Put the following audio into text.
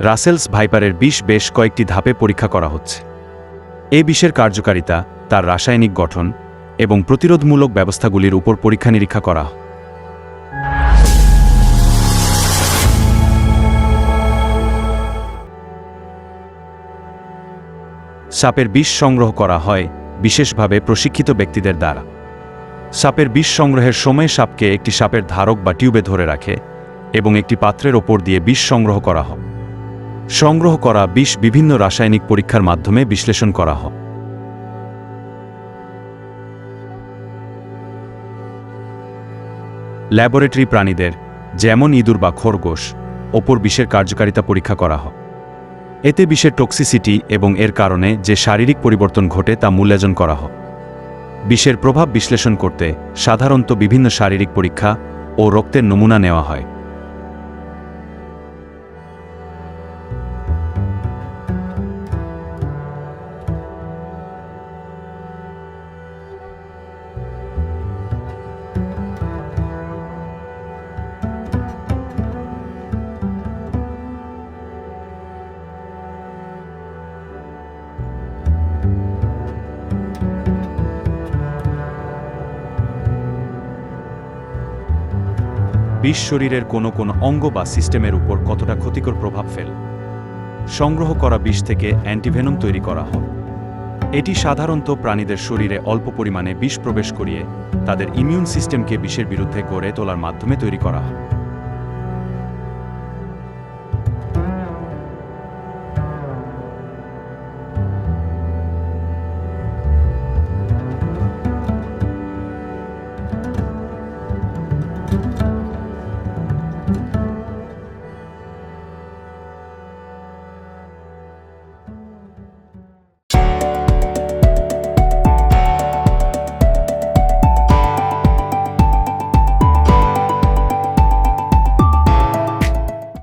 রাসেলস ভাইপারের বিষ বেশ কয়েকটি ধাপে পরীক্ষা করা হচ্ছে। এ বিষের কার্যকারিতা, তার রাসায়নিক গঠন এবং প্রতিরোধমূলক ব্যবস্থাগুলির উপর পরীক্ষা নিরীক্ষা করা। সাপের বিষ সংগ্রহ করা হয় বিশেষভাবে প্রশিক্ষিত ব্যক্তিদের দ্বারা। সাপের বিষ সংগ্রহের সময় সাপকে একটি সাপের ধারক বা টিউবে ধরে রাখে এবং একটি পাত্রের ওপর দিয়ে বিষ সংগ্রহ করা হয়। সংগ্রহ করা বিষ বিভিন্ন রাসায়নিক পরীক্ষার মাধ্যমে বিশ্লেষণ করা হয়। ল্যাবরেটরি প্রাণীদের, যেমন ইঁদুর বা খরগোশ, ওপর বিষের কার্যকারিতা পরীক্ষা করা হয়। এতে বিষের টক্সিসিটি এবং এর কারণে যে শারীরিক পরিবর্তন ঘটে তা মূল্যায়ন করা হয়। বিষের প্রভাব বিশ্লেষণ করতে সাধারণত বিভিন্ন শারীরিক পরীক্ষা ও রক্তের নমুনা নেওয়া হয়। বিষ শরীরের কোনো কোনো অঙ্গ বা সিস্টেমের উপর কতটা ক্ষতিকর প্রভাব ফেল। সংগ্রহ করা বিষ থেকে অ্যান্টিভেনম তৈরি করা হয়। এটি সাধারণত প্রাণীদের শরীরে অল্প পরিমাণে বিষ প্রবেশ করিয়ে তাদের ইমিউন সিস্টেমকে বিষের বিরুদ্ধে গড়ে তোলার মাধ্যমে তৈরি করা হয়।